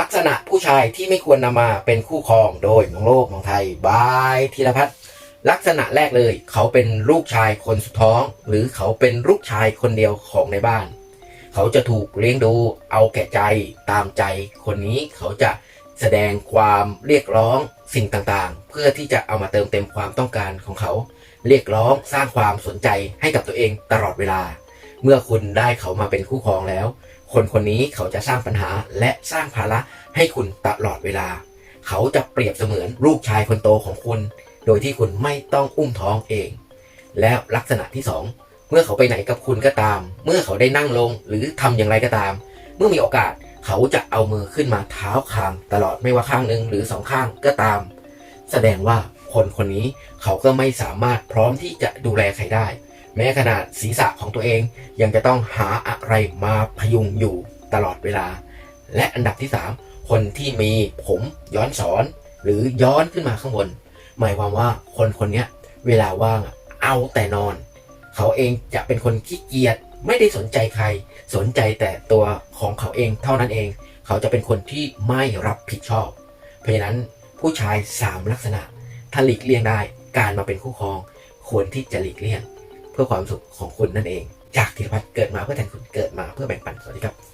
ลักษณะผู้ชายที่ไม่ควรนำมาเป็นคู่ครองโดยมองโลกมองไทยบายธีรพัฒน์ลักษณะแรกเลย เขาเป็นลูกชายคนสุดท้อง หรือเขาเป็นลูกชายคนเดียวของในบ้าน เขาจะถูกเลี้ยงดูเอาแก่ใจตามใจคนนี้เขาจะแสดงความเรียกร้องสิ่งต่างๆ เพื่อที่จะเอามาเติมเต็มความต้องการของเขา เรียกร้องสร้างความสนใจให้กับตัวเองตลอดเวลา เมื่อคุณได้เขามาเป็นคู่ครองแล้ว คนคนนี้เขาจะสร้างปัญหาและสร้างภาระให้คุณตลอดเวลา เขาจะเปรียบเสมือนลูกชายคนโตของคุณ โดยที่คุณไม่ต้องอุ้มท้องเอง แล้วลักษณะที่สองเมื่อเขาไปไหนกับคุณก็ตาม เมื่อเขาได้นั่งลงหรือทำอย่างไรก็ตาม เมื่อมีโอกาสเขาจะเอามือขึ้นมาเท้าคางตลอดไม่ว่าข้างหนึ่งหรือสองข้างก็ตาม แสดงว่าคนคนนี้เขาก็ไม่สามารถพร้อมที่จะดูแลใครได้ แม้ขนาดศีรษะของตัวเองยังจะต้องหาอะไรมาพยุงอยู่ตลอดเวลา และอันดับที่ 3 คนที่มีผมย้อนสอน หรือย้อนขึ้นมาข้างบน หมายความว่าคนคนนี้เวลาว่างเอาแต่นอน เขาเองจะเป็นคนขี้เกียจไม่ได้สนใจใคร สนใจแต่ตัวของเขาเองเท่านั้นเอง เขาจะเป็นคนที่ไม่รับผิดชอบ เพราะฉะนั้นผู้ชาย 3 ลักษณะถ้าหลีกเลี่ยงได้การมาเป็นคู่ครอง ควรที่จะหลีกเลี่ยง เพื่อความสุขของคุณนั่นเอง จากธีรพัฒน์เกิดมาเพื่อแทนคุณเกิดมาเพื่อแบ่งปันสวัสดีครับ